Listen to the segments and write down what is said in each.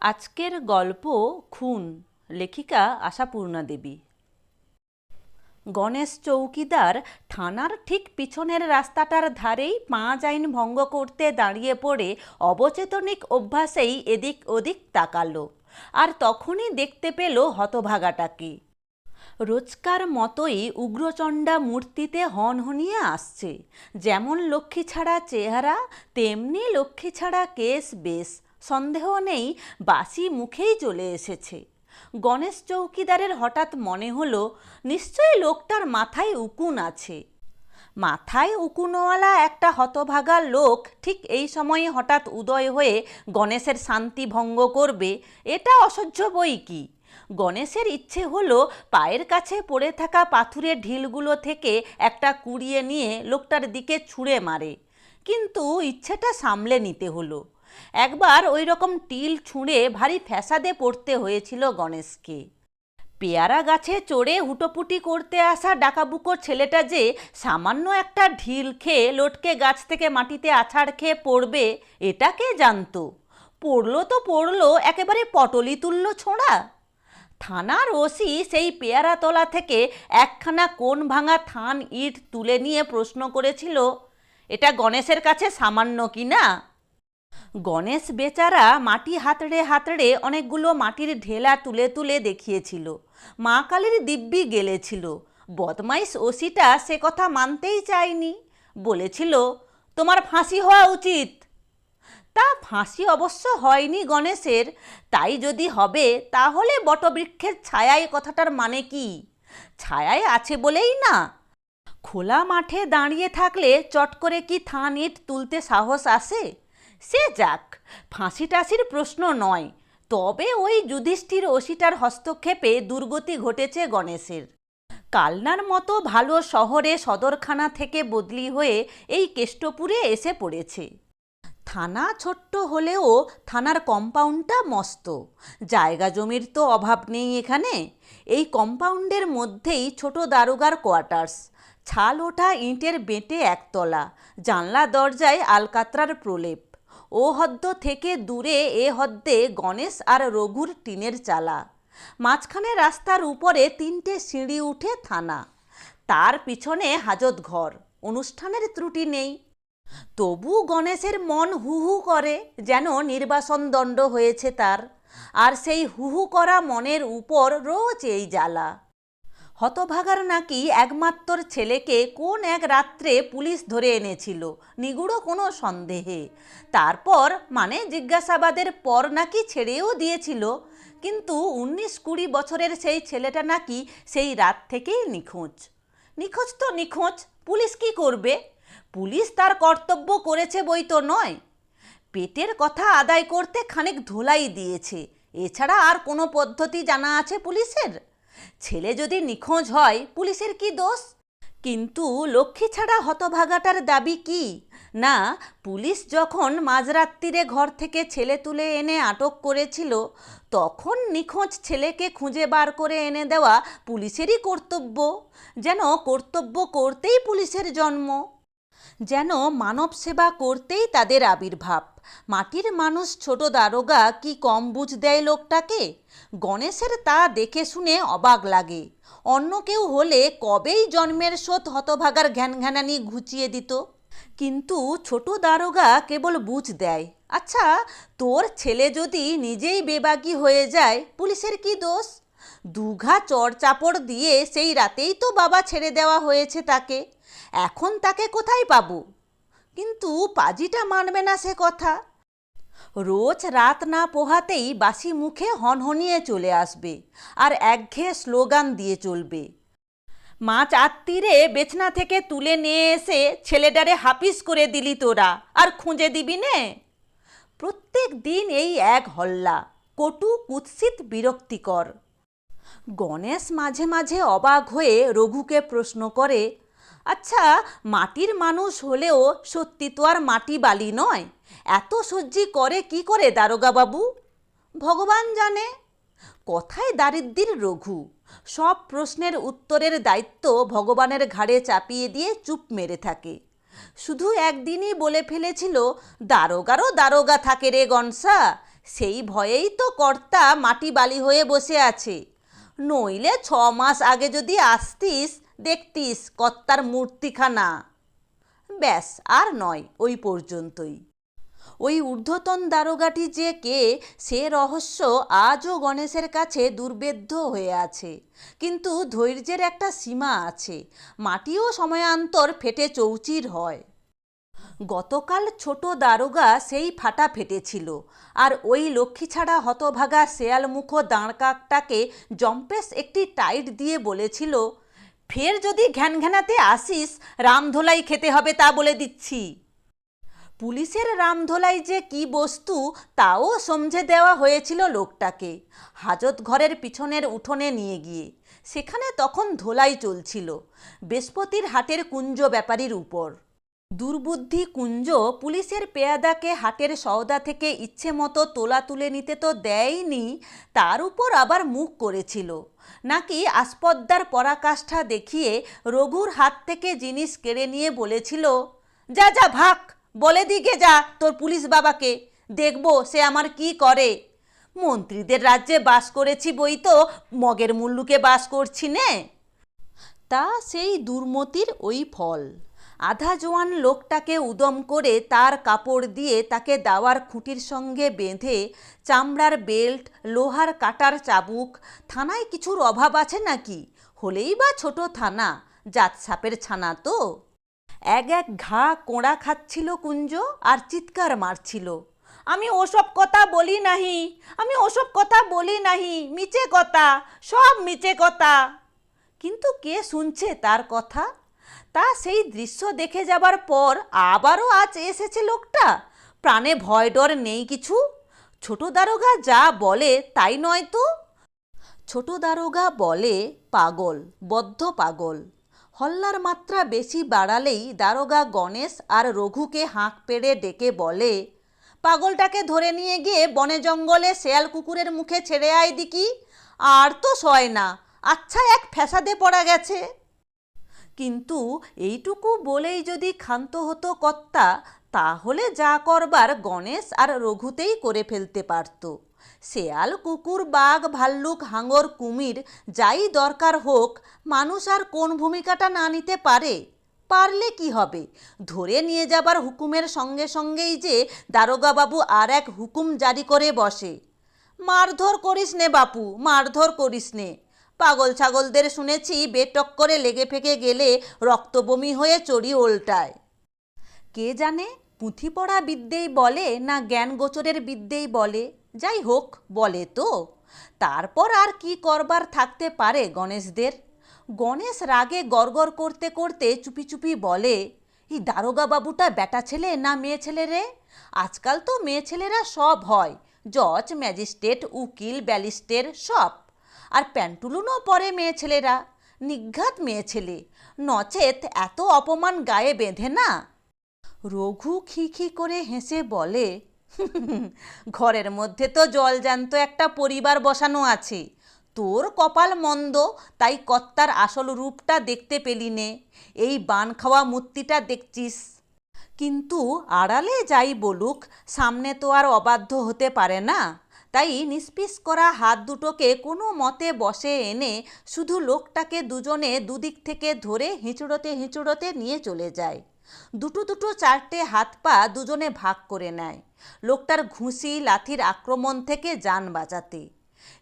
আজকের গল্প খুন, লেখিকা আশাপূর্ণা দেবী। গণেশ চৌকিদার থানার ঠিক পিছনের রাস্তাটার ধারেই পাঁচ আইন ভঙ্গ করতে দাঁড়িয়ে পড়ে অবচেতনিক অভ্যাসেই এদিক ওদিক তাকালো আর তখনই দেখতে পেল হতভাগাটাকে। রোজকার মতোই উগ্রচণ্ডা মূর্তিতে হনহনিয়ে আসছে। যেমন লক্ষ্মী ছাড়া চেহারা, তেমনি লক্ষ্মী ছাড়া কেস বেশ। সন্দেহ নেই বাসি মুখেই চলে এসেছে। গণেশ চৌকিদারের হঠাৎ মনে হলো, নিশ্চয়ই লোকটার মাথায় উকুন আছে। মাথায় উকুনওয়ালা একটা হতভাগা লোক ঠিক এই সময়ে হঠাৎ উদয় হয়ে গণেশের শান্তি ভঙ্গ করবে, এটা অসহ্য বই কি? গণেশের ইচ্ছে হলো, পায়ের কাছে পড়ে থাকা পাথুরের ঢিলগুলো থেকে একটা কুড়িয়ে নিয়ে লোকটার দিকে ছুঁড়ে মারে। কিন্তু ইচ্ছেটা সামলে নিতে হলো। একবার ওই রকম টিল ছুঁড়ে ভারী ফ্যাসাদে পড়তে হয়েছিল গণেশকে। পেয়ারা গাছে চড়ে হুটোপুটি করতে আসা ডাকাবুকোর ছেলেটা যে সামান্য একটা ঢিল খেয়ে লটকে গাছ থেকে মাটিতে আছাড় খেয়ে পড়বে, এটা কে জানতো? পড়ল তো পড়ল, একেবারে পটলি তুলল ছোঁড়া। থানার ওসি সেই পেয়ারাতলা থেকে একখানা কোণ ভাঙা থান ইট তুলে নিয়ে প্রশ্ন করেছিল, এটা গণেশের কাছে সামান্য কি না? গণেশ বেচারা মাটি হাতড়ে হাতড়ে অনেকগুলো মাটির ঢেলা তুলে তুলে দেখিয়েছিল। মা কালীর দিব্যি গেলেছিল। বদমাইশ ওসিটা সে কথা মানতেই চায়নি। বলেছিল, তোমার ফাঁসি হওয়া উচিত। তা ফাঁসি অবশ্য হয়নি গণেশের। তাই যদি হবে, তাহলে বটবৃক্ষের ছায়ায় কথাটার মানে কি? ছায়ায় আছে বলেই না। খোলা মাঠে দাঁড়িয়ে থাকলে চট করে কি থান ইট তুলতে সাহস আসে? সে যাক ফাঁসি টাসির প্রশ্ন নয়। তবে ওই যুধিষ্ঠির ওসিটার হস্তক্ষেপে দুর্গতি ঘটেছে গণেশের। কালনার মতো ভালো শহরে সদরখানা থেকে বদলি হয়ে এই কেষ্টপুরে এসে পড়েছে। থানা ছোট্ট হলেও থানার কম্পাউন্ডটা মস্ত। জায়গা জমির তো অভাব নেই এখানে। এই কম্পাউন্ডের মধ্যেই ছোট দারোগার কোয়ার্টার্স। ছাল ওঠা ইঁটের বেঁটে একতলা। জানলা দরজায় আলকাতরার প্রলেপ। ও হদ্দ থেকে দূরে এ হদ্দে গণেশ আর রঘুর টিনের চালা। মাঝখানে রাস্তার উপরে তিনটে সিঁড়ি উঠে থানা। তার পিছনে হাজত ঘর। অনুষ্ঠানের ত্রুটি নেই। তবু গণেশের মন হুহু করে যেন নির্বাসন দণ্ড হয়েছে তার। আর সেই হুহু করা মনের উপর রোজ এই জ্বালা। হতভাগার নাকি একমাত্র ছেলেকে কোন এক রাত্রে পুলিশ ধরে এনেছিল? নিগুড়ো কোনো সন্দেহে। তারপর মানে জিজ্ঞাসাবাদের পর নাকি ছেড়েও দিয়েছিল। কিন্তু উনিশ কুড়ি বছরের সেই ছেলেটা নাকি সেই রাত থেকেই নিখোঁজ। নিখোঁজ তো নিখোঁজ, পুলিশ কি করবে? পুলিশ তার কর্তব্য করেছে বই তো নয়। পেটের কথা আদায় করতে খানিক ধোলাই দিয়েছে। এছাড়া আর কোনো পদ্ধতি জানা আছে পুলিশের? ছেলে যদি নিখোঁজ হয়, পুলিশের কি দোষ? কিন্তু লক্ষ্মী ছাড়া হতভাগাটার দাবি কি? না, পুলিশ যখন মাঝরাত্রিরে ঘর থেকে ছেলে তুলে এনে আটক করেছিল, তখন নিখোঁজ ছেলেকে খুঁজে বার করে এনে দেওয়া পুলিশেরই কর্তব্য। যেন কর্তব্য করতেই পুলিশের জন্ম। যেন মানব সেবা করতেই তাদের আবির্ভাব। মাটির মানুষ ছোট দারোগা কি কম বুঝ দেয় লোকটাকে? গণেশের তা দেখে শুনে অবাক লাগে। অন্য কেউ হলে কবেই জন্মের শোধ হতভাগার ঘ্যানঘ্যানানি ঘুচিয়ে দিত। কিন্তু ছোট দারোগা কেবল বুঝ দেয়। আচ্ছা তোর ছেলে যদি নিজেই বেবাগি হয়ে যায়, পুলিশের কি দোষ? দুঘা চড় চাপড় দিয়ে সেই রাতেই তো বাবা ছেড়ে দেওয়া হয়েছে তাকে। এখন তাকে কোথায় পাবো? কিন্তু পাজিটা মানবে না সে কথা। রোজ রাত না পোহাতেই বাসি মুখে হনহনিয়ে চলে আসবে আর একঘেয়ে স্লোগান দিয়ে চলবে। মাছ আত্মীরে বেছনা থেকে তুলে নিয়ে এসে ছেলেটারে হাপিস করে দিলি তোরা, আর খুঁজে দিবি নে। প্রত্যেক দিন এই এক হল্লা, কটু কুৎসিত বিরক্তিকর। গণেশ মাঝে মাঝে অবাক হয়ে রঘুকে প্রশ্ন করে আচ্ছা মাটির মানুষ হলেও সত্যি তো আর মাটি বালি নয়। এত সহ্যি করে কি করে দারোগা বাবু ভগবান জানে। কথায় দারিদ্রির রঘু। সব প্রশ্নের উত্তরের দায়িত্ব ভগবানের ঘাড়ে চাপিয়ে দিয়ে চুপ মেরে থাকে। শুধু একদিনই বলে ফেলেছিল, দারোগারও দারোগা থাকে রে গনসা। সেই ভয়েই তো কর্তা মাটি বালি হয়ে বসে আছে। নইলে ছ মাস আগে যদি আসতিস দেখতিস কর্তার মূর্তিখানা। ব্যাস, আর নয়, ওই পর্যন্তই। ওই ঊর্ধ্বতন দারোগাটি যে কে, সে রহস্য আজও গণেশের কাছে দুর্বেদ্য হয়ে আছে। কিন্তু ধৈর্যের একটা সীমা আছে, মাটিও সময়ান্তর ফেটে চৌচির হয়। গতকাল ছোট দারোগা সেই ফাটা ফেটেছিল, আর ওই লক্ষ্মী ছাড়া হতভাগা শেয়ালমুখো দাঁড়কাকটাকে জম্পেস একটি টাইট দিয়ে বলেছিল ফের যদি ঘ্যানঘ্যানাতে আসিস রামধোলাই খেতে হবে তা বলে দিচ্ছি। পুলিশের রামধোলাই যে কি বস্তু, তাও সমঝে দেওয়া হয়েছিল লোকটাকে। হাজত ঘরের পিছনের উঠোনে নিয়ে গিয়ে, সেখানে তখন ধোলাই চলছিল, বৃহস্পতির হাটের কুঞ্জ ব্যাপারীর উপর। দুর্বুদ্ধি কুঞ্জ পুলিশের পেয়াদাকে হাটের সওদা থেকে ইচ্ছে মতো তোলা তুলে নিতে তো দেয়নি, তার উপর আবার মুখ করেছিল। নাকি আসপদ্দার পরাকাষ্ঠা দেখিয়ে রঘুর হাত থেকে জিনিস কেড়ে নিয়ে বলেছিল, যা যা, ভাগ, বলে দিকে যা তোর পুলিশ বাবাকে, দেখব সে আমার কি করে। মন্ত্রীদের রাজ্যে বাস করেছি বই তো, মগের মুল্লুকে বাস করছি নে। তা সেই দুর্মতির ওই ফল। আধা জোয়ান লোকটাকে উদম করে তার কাপড় দিয়ে তাকে দাওয়ার খুঁটির সঙ্গে বেঁধে চামড়ার বেল্ট, লোহার কাটার চাবুক, থানায় কিছুর অভাব আছে নাকি? হলেই বা ছোট থানা, জাত সাপের ছানা তো। এক এক ঘা কোঁড়া খাচ্ছিল কুঞ্জ আর চিৎকার মারছিল। আমি ওসব কথা বলি নাহি, আমি ওসব কথা বলি নাহি মিচে কথা, সব মিচে কথা। কিন্তু কে শুনছে তার কথা? তা সেই দৃশ্য দেখে যাবার পর আবারও আজ এসেছে লোকটা। প্রাণে ভয় ডর নেই কিছু? ছোট দারোগা যা বলে তাই নয় তো? ছোট দারোগা বলে, পাগল, বদ্ধ পাগল। হল্লার মাত্রা বেশি বাড়ালেই দারোগা গণেশ আর রঘুকে হাঁক পেড়ে ডেকে বলে, পাগলটাকে ধরে নিয়ে গিয়ে বনে জঙ্গলে শেয়াল কুকুরের মুখে ছেড়ে আয় দিকি। আর তো সয় না আচ্ছা এক ফ্যাসাদে পড়া গেছে। কিন্তু এইটুকু বলেই যদি ক্ষান্ত হতো কর্তা, তাহলে যা করবার গণেশ আর রঘুতেই করে ফেলতে পারত। শেয়াল, কুকুর, বাঘ, ভাল্লুক, হাঙর, কুমির, যাই দরকার হোক, মানুষ আর কোন ভূমিকাটা না নিতে পারে? পারলে কি হবে? ধরে নিয়ে যাবার হুকুমের সঙ্গে সঙ্গেই যে দারোগাবাবু আর এক হুকুম জারি করে বসে। মারধর করিস নে বাপু, মারধর করিস নে। পাগল ছাগলদের শুনেছি, বেটক করে লেগে ফেকে গেলে রক্তবমি হয়ে চড়ি ওল্টায়। কে জানে পুঁথি পড়া বিদ্যেই বলে না জ্ঞান গোচরের বিদ্যেই বলে? যাই হোক, বলে তো। তারপর আর কি করবার থাকতে পারে গণেশদের? গণেশ রাগে গড়গড় করতে করতে চুপি চুপি বলে এই দারোগা বাবুটা বেটা ছেলে না মেয়ে ছেলে রে? আজকাল তো মেয়ে ছেলেরা সব হয়। জজ, ম্যাজিস্ট্রেট, উকিল, ব্যালিস্টের সব। আর প্যান্টুলুনও পরে মেয়ে ছেলেরা। নিঘাত মেয়ে ছেলে। নচেত এত অপমান গায়ে বেঁধে না। রঘু খি খি করে হেসে বলে, ঘরের মধ্যে তো জলজান্ত একটা পরিবার বসানো আছে। তোর কপাল মন্দ, তাই কর্তার আসল রূপটা দেখতে পেলি নে। এই বান খাওয়া মূর্তিটা দেখছিস। কিন্তু আড়ালে যাই বলুক, সামনে তো আর অবাধ্য হতে পারে না। তাই নিষ্পিস করা হাত দুটোকে কোনো মতে বসে এনে শুধু লোকটাকে দুজনে দুদিক থেকে ধরে হিঁচড়োতে হিঁচড়োতে নিয়ে চলে যায়। দুটো দুটো চারটে হাত পা দুজনে ভাগ করে নেয়। লোকটার ঘুষি, লাথির আক্রমণ থেকে যান বাঁচাতে।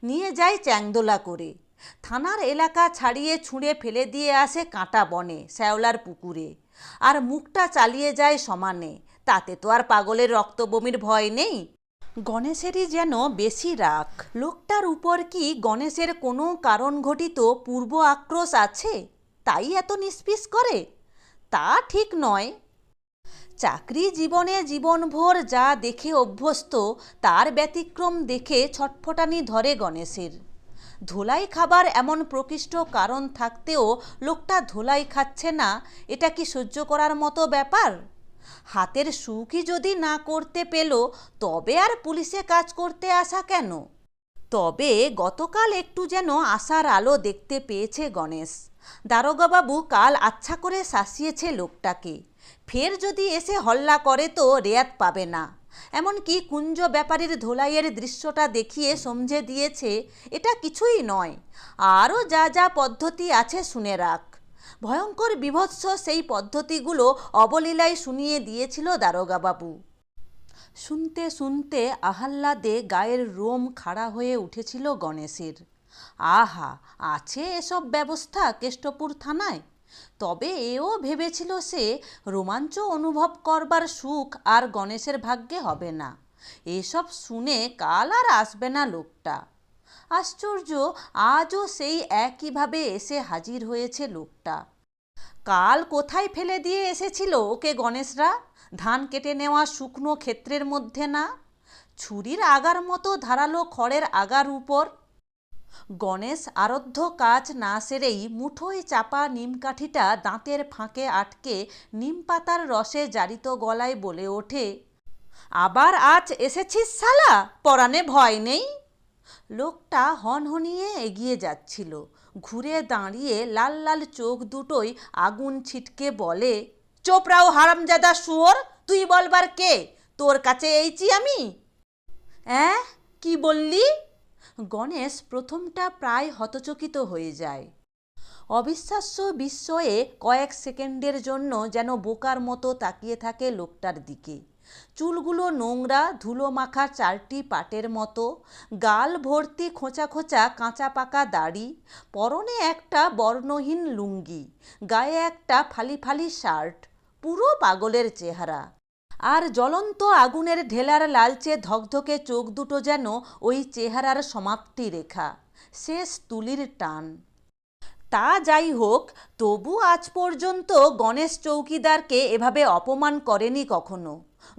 নিয়ে যায় চ্যাংদোলা করে। থানার এলাকা ছাড়িয়ে ছুঁড়ে ফেলে দিয়ে আসে কাঁটা বনে, শ্যাওলার পুকুরে। আর মুখটা চালিয়ে যায় সমানে। তাতে তো আর পাগলের রক্তবমির ভয় নেই। গণেশেরই যেন বেশি রাগ। লোকটার উপর কি গণেশের কোনো কারণ ঘটিত পূর্ব আক্রোশ আছে? তাই এত নিষ্পিস করে? তা ঠিক নয়। চাকরি জীবনে জীবনভর যা দেখে অভ্যস্ত, তার ব্যতিক্রম দেখে ছটফটানি ধরে গণেশের। ধোলাই খাবার এমন প্রকৃষ্ট কারণ থাকতেও লোকটা ধোলাই খাচ্ছে না, এটা কি সহ্য করার মতো ব্যাপার? হাতের সুখই যদি না করতে পেল, তবে আর পুলিশে কাজ করতে আসা কেন? তবে গতকাল একটু যেন আশার আলো দেখতে পেয়েছে গণেশ। দারোগাবাবু কাল আচ্ছা করে শাসিয়েছে লোকটাকে। ফের যদি এসে হল্লা করে তো রেয়াত পাবে না। এমনকি কুঞ্জ ব্যাপারীর ধোলাইয়ের দৃশ্যটা দেখিয়ে সমঝে দিয়েছে, এটা কিছুই নয়। আরও যা যা পদ্ধতি আছে শুনে রাখ। ভয়ঙ্কর বিভৎস সেই পদ্ধতিগুলো অবলীলায় শুনিয়ে দিয়েছিল দারোগাবাবু। শুনতে শুনতে আহ্লাদে গায়ের রোম খাড়া হয়ে উঠেছিল গণেশের। আহা, আছে এসব ব্যবস্থা কেষ্টপুর থানায়? তবে এও ভেবেছিল সে রোমাঞ্চ অনুভব করবার সুখ আর গণেশের ভাগ্যে হবে না। এসব শুনে কাল আর আসবে না লোকটা। আশ্চর্য, আজও সেই একইভাবে এসে হাজির হয়েছে লোকটা। কাল কোথায় ফেলে দিয়ে এসেছিল ওকে গণেশরা? ধান কেটে নেওয়া শুকনো ক্ষেত্রের মধ্যে না? ছুরির আগার মতো ধারালো খড়ের আগার উপর? গণেশ আরধ্য কাজ না সেরেই মুঠোয় চাপা নিমকাঠিটা দাঁতের ফাঁকে আটকে নিম পাতার রসে জারিত গলায় বলে ওঠে, আবার আজ এসেছিস শালা? পরাণে ভয় নেই? লোকটা হনহনিয়ে এগিয়ে যাচ্ছিল। ঘুরে দাঁড়িয়ে লাল লাল চোখ দুটোই আগুন ছিটকে বলে, চোপড়াও হারামজাদা শুয়োর, তুই বলবার কে? তোর কাছে এইছি আমি? অ্যাঁ? কি বললি? গণেশ প্রথমটা প্রায় হতচকিত হয়ে যায়। অবিশ্বাস্য বিস্ময়ে কয়েক সেকেন্ডের জন্য যেন বোকার মতো তাকিয়ে থাকে লোকটার দিকে। চুলগুলো নোংরা, ধুলো মাখা চারটি পাটের মতো, গাল ভর্তি খোঁচা খোঁচা কাঁচা পাকা দাড়ি, পরনে একটা বর্ণহীন লুঙ্গি, গায়ে একটা ফালি ফালি শার্ট, পুরো পাগলের চেহারা। আর জ্বলন্ত আগুনের ঢেলার লালচে ধকধকে চোখ দুটো যেন ওই চেহারার সমাপ্তি রেখা, শেষ তুলির টান। তা যাই হোক, তবু আজ পর্যন্ত গণেশ চৌকিদারকে এভাবে অপমান করেনি কখনো।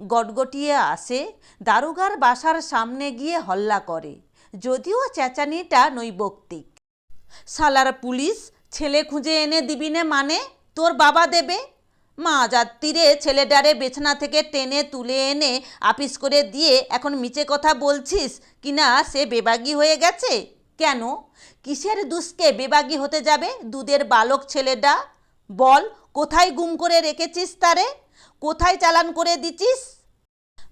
গটগটিয়ে আসে, দারোগার বাসার সামনে গিয়ে হল্লা করে, যদিও চেঁচানিটা নৈবক্তিক। সালার পুলিশ, ছেলে খুঁজে এনে দিবিনে মানে? তোর বাবা দেবে? মা যাত্রীরে ছেলেটারে বেছনা থেকে টেনে তুলে এনে আপিস করে দিয়ে এখন মিচে কথা বলছিস কিনা সে বেবাগি হয়ে গেছে? কেন? কিসের দুষ্কে বেবাগি হতে যাবে দুধের বালক ছেলেটা? বল, কোথায় গুম করে রেখেছিস তারে? কোথায় চালান করে দিছিস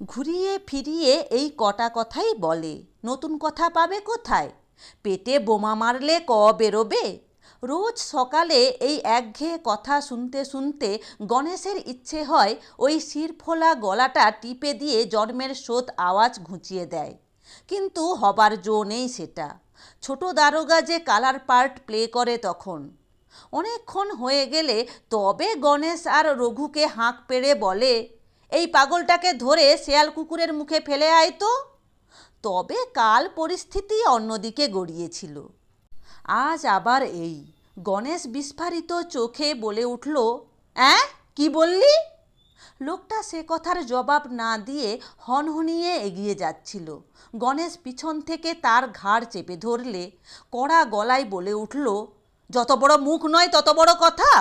ঘুরিয়ে ফিরিয়ে এই কটা কথাই বলে। নতুন কথা পাবে কোথায়? পেটে বোমা মারলে ক বেরোবে? রোজ সকালে এই একঘেয়ে কথা শুনতে শুনতে গণেশের ইচ্ছে হয় ওই শিরফোলা গলাটা টিপে দিয়ে জন্মের শোধ আওয়াজ ঘুঁচিয়ে দেয়। কিন্তু হবার জো নেই সেটা। ছোট দারোগা যে কালার পার্ট প্লে করে তখন। অনেকক্ষণ হয়ে গেলে তবে গণেশ আর রঘুকে হাঁক পেড়ে বলে, এই পাগলটাকে ধরে শেয়াল কুকুরের মুখে ফেলে আয় তো। তবে কাল পরিস্থিতি অন্যদিকে গড়িয়েছিল। আজ আবার এই, গণেশ বিস্ফারিত চোখে বলে উঠল, অ্যাঁ, কি বললি? লোকটা সে কথার জবাব না দিয়ে হনহনিয়ে এগিয়ে যাচ্ছিল। গণেশ পিছন থেকে তার ঘাড় চেপে ধরলে, কড়া গলায় বলে উঠল যত বড় মুখ নয়, তত বড় কথা।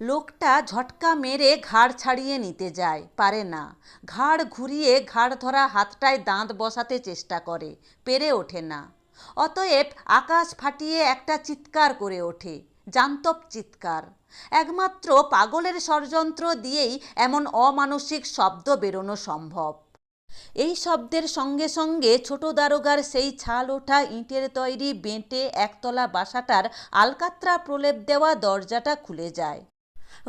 লোকটা ঝটকা মেরে ঘাড় ছাড়িয়ে নিতে যায়, পারে না। ঘাড় ঘুরিয়ে ঘাড় ধরা হাতটায় দাঁত বসাতে চেষ্টা করে, পেরে ওঠে না। অতএব আকাশ ফাটিয়ে একটা চিৎকার করে ওঠে, জান্তব চিৎকার। একমাত্র পাগলের ষড়যন্ত্র দিয়েই এমন অমানসিক শব্দ বেরোনো সম্ভব। এই শব্দের সঙ্গে সঙ্গে ছোট দারোগার সেই ছাল ওঠা ইঁটের তৈরি বেঁটে একতলা বাসাটার আলকাত্রা প্রলেপ দেওয়া দরজাটা খুলে যায়।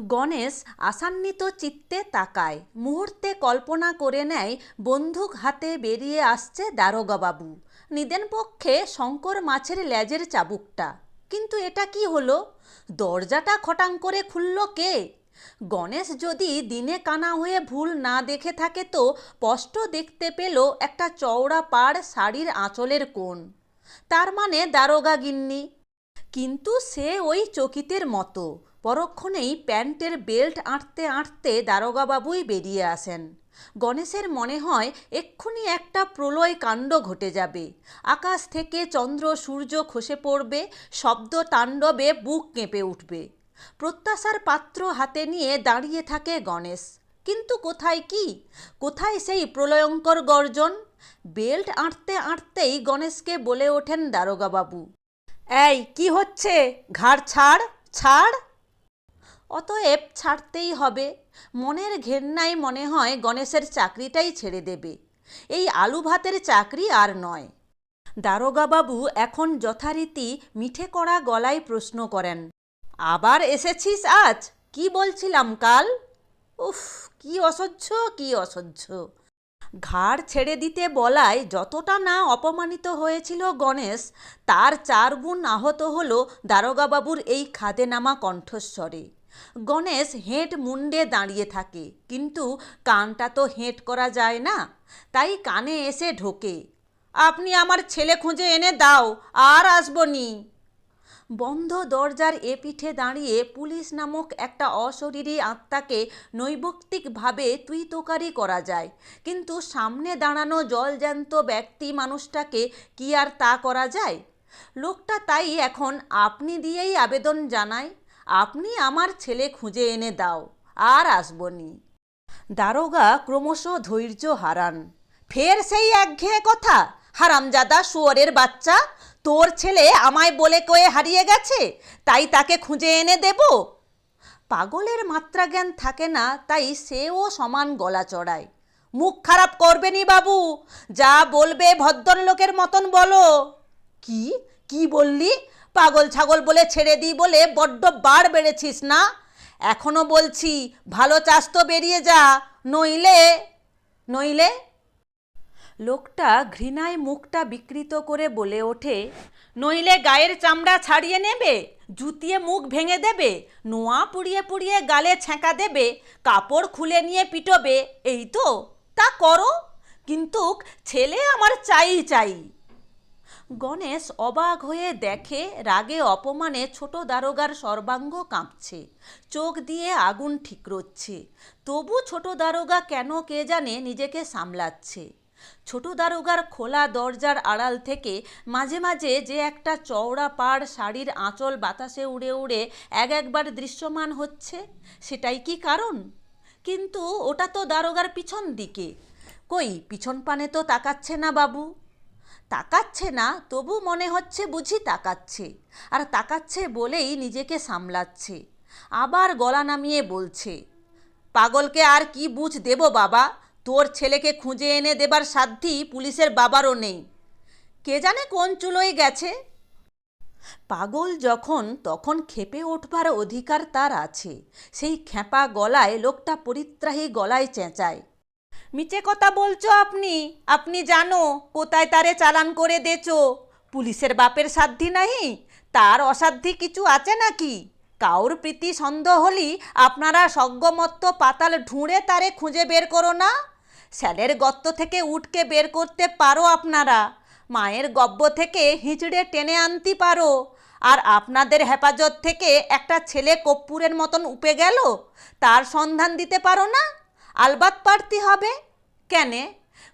গণেশ আসান্বিত চিত্তে তাকায়, মুহূর্তে কল্পনা করে নেয়, বন্দুক হাতে বেরিয়ে আসছে দারোগাবাবু। নিদেন পক্ষে শঙ্কর মাছের লেজের চাবুকটা। কিন্তু এটা কি হলো? দরজাটা খটাং করে খুলল কে? গণেশ যদি দিনে কানা হয়ে ভুল না দেখে থাকে তো স্পষ্ট দেখতে পেল একটা চওড়া পাড় শাড়ির আঁচলের কোণ। তার মানে দারোগা গিন্নি। কিন্তু সে ওই চকিতের মতো। পরক্ষণেই প্যান্টের বেল্ট আঁটতে আঁটতে দারোগাবাবুই বেরিয়ে আসেন। গণেশের মনে হয় এক্ষুনি একটা প্রলয় কাণ্ড ঘটে যাবে। আকাশ থেকে চন্দ্র সূর্য খসে পড়বে, শব্দ তাণ্ডবে বুক কেঁপে উঠবে। প্রত্যাশার পাত্র হাতে নিয়ে দাঁড়িয়ে থাকে গণেশ। কিন্তু কোথায় কি? কোথায় সেই প্রলয়ঙ্কর গর্জন? বেল্ট আঁটতে আঁটতেই গণেশকে বলে ওঠেন দারোগাবাবু। এই, কি হচ্ছে? ঘাড় ছাড় ছাড়! অতএব ছাড়তেই হবে। মনের ঘেন্নায় মনে হয় গণেশের চাকরিটাই ছেড়ে দেবে। এই আলু ভাতের চাকরি আর নয়। দারোগাবাবু এখন যথারীতি মিঠে করা গলায় প্রশ্ন করেন আবার এসেছিস আজ? কি বলছিলাম কাল? উফ, কি অসহ্য কি অসহ্য। ঘাড় ছেড়ে দিতে বলায় যতটা না অপমানিত হয়েছিল গণেশ, তার চার গুণ আহত হল দারোগাবাবুর এই খাদে নামা কণ্ঠস্বরে। গণেশ হেঁট মুন্ডে দাঁড়িয়ে থাকে, কিন্তু কানটা তো হেঁট করা যায় না, তাই কানে এসে ঢোকে। আপনি আমার ছেলে খুঁজে এনে দাও, আর আসব নি। বন্ধ দরজার এ পিঠে দাঁড়িয়ে পুলিশ নামক একটা অশরীরী আত্মাকে নৈবক্তিকভাবে তুই তোকারি করা যায়। কিন্তু সামনে দাঁড়ানো জলজ্যান্ত ব্যক্তি মানুষটাকে কি আর তা করা যায়? লোকটা তাই এখন আপনি দিয়েই আবেদন জানায়, আপনি আমার ছেলে খুঁজে এনে দাও, আর আসবনি দারোগা ক্রমশ ধৈর্য হারান। ফের সেই একঘেয়ে কথা? হারামজাদা শুয়োরের বাচ্চা? তোর ছেলে আমায় বলে কয়ে হারিয়ে গেছে, তাই তাকে খুঁজে এনে দেব। পাগলের মাত্রা জ্ঞান থাকে না, তাই সেও সমান গলা চড়ায়। মুখ খারাপ করবেনি বাবু, যা বলবে ভদ্রলোকের মতন বলো। কি? কি বললি? পাগল ছাগল বলে ছেড়ে দিই বলে বড্ড বার বেড়েছিস না? এখনও বলছি, ভালো চাষ তো বেরিয়ে যা, নইলে নইলে লোকটা ঘৃণায় মুখটা বিকৃত করে বলে ওঠে, নইলে গায়ের চামড়া ছাড়িয়ে নেবে, জুতিয়ে মুখ ভেঙে দেবে, নোয়া পুড়িয়ে পুড়িয়ে গালে ছ্যাঁকা দেবে, কাপড় খুলে নিয়ে পিটবে, এই তো, তা করো কিন্তু ছেলে আমার চাই চাই। গণেশ অবাক হয়ে দেখে রাগে অপমানে ছোট দারোগার সর্বাঙ্গ কাঁপছে, চোখ দিয়ে আগুন ঠিকরোচ্ছে, তবু ছোট দারোগা কেন কে জানে নিজেকে সামলাচ্ছে। ছোট দারোগার খোলা দরজার আড়াল থেকে মাঝে মাঝে যে একটা চওড়া পাড় শাড়ির আঁচল বাতাসে উড়ে উড়ে এক একবার দৃশ্যমান হচ্ছে, সেটাই কি কারণ? কিন্তু ওটা তো দারোগার পিছন দিকে। কই, পিছন পানে তো তাকাচ্ছে না বাবু। তাকাচ্ছে না, তবু মনে হচ্ছে বুঝি তাকাচ্ছে। আর তাকাচ্ছে বলেই নিজেকে সামলাচ্ছে। আবার গলা নামিয়ে বলছে, পাগলকে আর কি বুঝ দেব বাবা? তোর ছেলেকে খুঁজে এনে দেবার সাধ্যি পুলিশের বাবারও নেই। কে জানে কোন চুলোয় গেছে? পাগল যখন, তখন খেপে উঠবার অধিকার তার আছে। সেই খেপা গলায়, লোকটা পরিত্রাহী গলায় চেঁচায় মিচে কথা বলছো আপনি? আপনি জানো কোথায় তারে চালান করে দেছো? পুলিশের বাপের সাধ্যি নাহি? তার অসাধ্যি কিছু আছে নাকি? কাউর প্রীতি সন্দেহ হলি আপনারা সজ্ঞমত্ত পাতাল ঢুঁড়ে তারে খুঁজে বের করো না। স্যালের গর্ত থেকে উঠকে বের করতে পারো আপনারা। মায়ের গব্য থেকে হিঁচড়ে টেনে আনতে পারো। আর আপনাদের হেফাজত থেকে একটা ছেলে কপ্পুরের মতন উপে গেল, তার সন্ধান দিতে পারো না? আলবাত পারতে হবে? কেনে?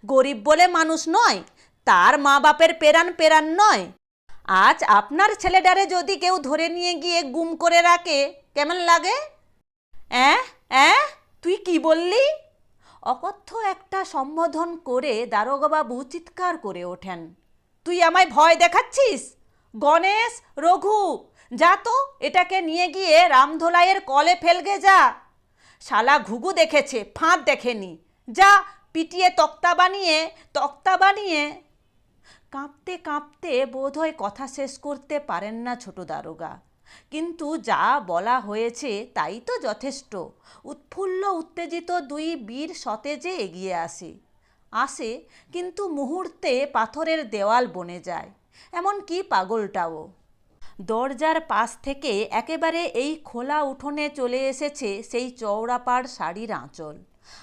গরিব বলে মানুষ নয়, তার মা বাপের পেরান পেরান নয়। আজ আপনার ছেলেটারে যদি কেউ ধরে নিয়ে গিয়ে গুম করে রাখে, কেমন লাগে? অ্যাঁ? অ্যাঁ? তুই কি বললি? অকথ্য একটা সম্বোধন করে দারোগাবাবু চিৎকার করে ওঠেন। তুই আমায় ভয় দেখাচ্ছিস? গণেশ, রঘু, যা তো, এটাকে নিয়ে গিয়ে রামধোলাইয়ের কলে ফেলগে যা। শালা ঘুঘু দেখেছে, ফাঁদ দেখেনি। যা, পিটিয়ে তক্তা বানিয়ে তক্তা বানিয়ে। কাঁপতে কাঁপতে বোধহয় কথা শেষ করতে পারেন না ছোট দারোগা। কিন্তু যা বলা হয়েছে তাই তো যথেষ্ট। উৎফুল্ল, উত্তেজিত দুই বীর সতেজে এগিয়ে আসে। আসে, কিন্তু মুহূর্তে পাথরের দেওয়াল বনে যায় এমন কি পাগলটাও। দরজার পাশ থেকে একেবারে এই খোলা উঠোনে চলে এসেছে সেই চওড়াপাড় শাড়ির আঁচল।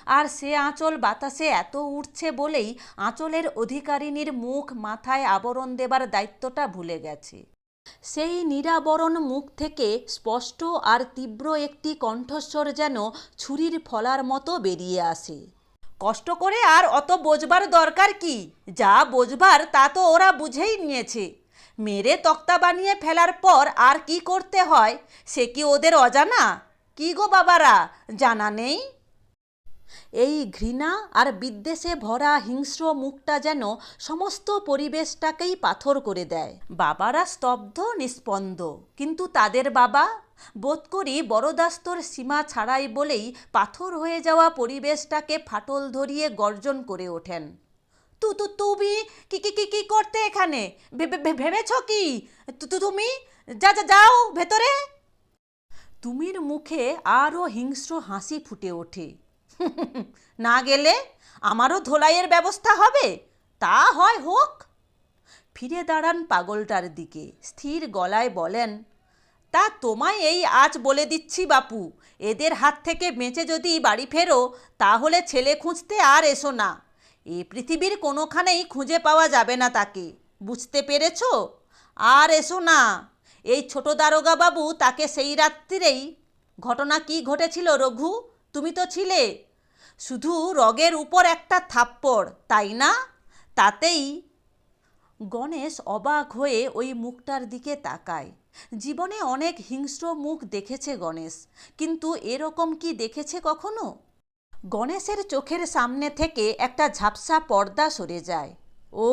আর সে আঁচল বাতাসে এত উঠছে বলেই আঁচলের অধিকারিণীর মুখ মাথায় আবরণ দেবার দায়িত্বটা ভুলে গেছে। সেই নিরাবরণ মুখ থেকে স্পষ্ট আর তীব্র একটি কণ্ঠস্বর যেন ছুরির ফলার মতো বেরিয়ে আসে। কষ্ট করে আর অত বোঝবার দরকার কি? যা বোঝবার তা তো ওরা বুঝেই নিয়েছে। মেরে তক্তা বানিয়ে ফেলার পর আর কি করতে হয়? সে কি ওদের অজানা? কি গো বাবারা, জানা নেই? এই ঘৃণা আর বিদ্বেষে ভরা হিংস্র মুখটা যেন সমস্ত পরিবেশটাকেই পাথর করে দেয়। বাবারা স্তব্ধ, নিস্পন্দ। কিন্তু তাদের বাবা, বোধ করি বড়দাস্তর সীমা ছাড়াই বলেই পাথর হয়ে যাওয়া পরিবেশটাকে ফাটল ধরিয়ে গর্জন করে ওঠেন। তু তু, তুমি? কি কি কি করতে এখানে? ভেবেছ কি? তুমি? যা যা, যাও ভেতরে। তুমির মুখে আরও হিংস্র হাসি ফুটে ওঠে। না গেলে আমারও ধোলাইয়ের ব্যবস্থা হবে। তা হয় হোক। ফিরে দাঁড়ান পাগলটার দিকে। স্থির গলায় বলেন, তা তোমায় এই আজ বলে দিচ্ছি বাপু, এদের হাত থেকে বেঁচে যদি বাড়ি ফেরো, তাহলে ছেলে খুঁজতে আর এসো না। এ পৃথিবীর কোনোখানেই খুঁজে পাওয়া যাবে না তাকে। বুঝতে পেরেছ? আর এসো না। এই ছোট দারোগা বাবু তাকে সেই রাত্রিরেই, ঘটনা কি ঘটেছিল রঘু? তুমি তো ছিলে। শুধু রগের উপর একটা থাপ্পড়, তাই না? তাতেই গণেশ অবাক হয়ে ওই মুখটার দিকে তাকায়। জীবনে অনেক হিংস্র মুখ দেখেছে গণেশ, কিন্তু এরকম কি দেখেছে কখনো? গণেশের চোখের সামনে থেকে একটা ঝাপসা পর্দা সরে যায়। ও,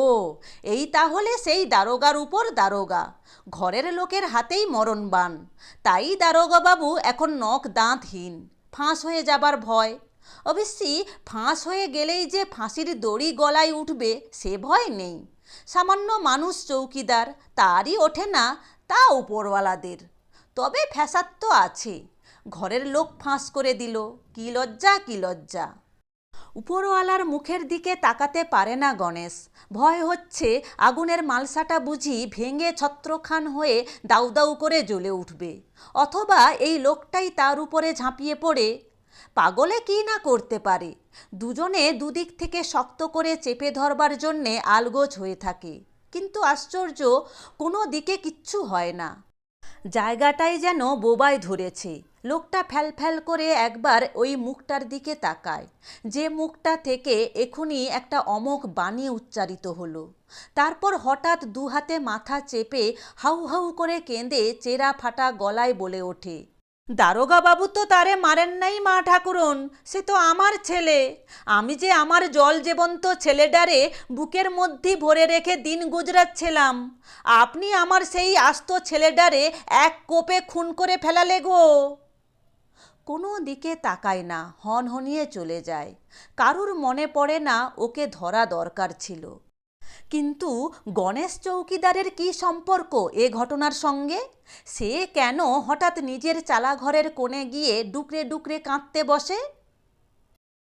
এই তাহলে সেই দারোগার উপর দারোগা। ঘরের লোকের হাতেই মরণবান তাই দারোগা বাবু এখন নখ দাঁতহীন, ফাঁস হয়ে যাবার ভয়। অবশ্যই ফাঁস হয়ে গেলেই যে ফাঁসির দড়ি গলায় উঠবে, সে ভয় নেই। সামান্য মানুষ চৌকিদার, তারই ওঠে না, তা উপরওয়ালাদের। তবে ফ্যাসাদ তো আছে। ঘরের লোক ফাঁস করে দিল, কি লজ্জা কি লজ্জা। উপরওয়ালার মুখের দিকে তাকাতে পারে না গণেশ। ভয় হচ্ছে আগুনের মালসাটা বুঝি ভেঙে ছত্রখান হয়ে দাউ দাউ করে জ্বলে উঠবে। অথবা এই লোকটাই তার উপরে ঝাঁপিয়ে পড়ে পাগলে কি না করতে পারে? দুজনে দুদিক থেকে শক্ত করে চেপে ধরবার জন্যে আলগোজ হয়ে থাকে। কিন্তু আশ্চর্য, কোনো দিকে কিচ্ছু হয় না। জায়গাটাই যেন বোবায় ধরেছে। লোকটা ফ্যাল ফ্যাল করে একবার ওই মুখটার দিকে তাকায়। যে মুখটা থেকে এখনই একটা অমোঘ বাণী উচ্চারিত হলো। তারপর হঠাৎ দু হাতে মাথা চেপে হাউ হাউ করে কেঁদে চেরা ফাটা গলায় বলে ওঠে। দারোগা বাবু তো তারে মারেন নাই, মা ঠাকুরন। সে তো আমার ছেলে। আমি যে আমার জল জীবন্ত ছেলেটারে বুকের মধ্যে ভরে রেখে দিন গুজরাচ্ছিলাম আপনি আমার সেই আস্ত ছেলেটারে এক কোপে খুন করে ফেলালে গো। কোনো দিকে তাকায় না হন হনিয়ে চলে যায়। কারুর মনে পড়ে না, ওকে ধরা দরকার ছিল। কিন্তু গণেশ চৌকিদারের কি সম্পর্ক এ ঘটনার সঙ্গে? সে কেন হঠাৎ নিজের চালাঘরের কোণে গিয়ে ডুকরে ডুকরে কাঁদতে বসে?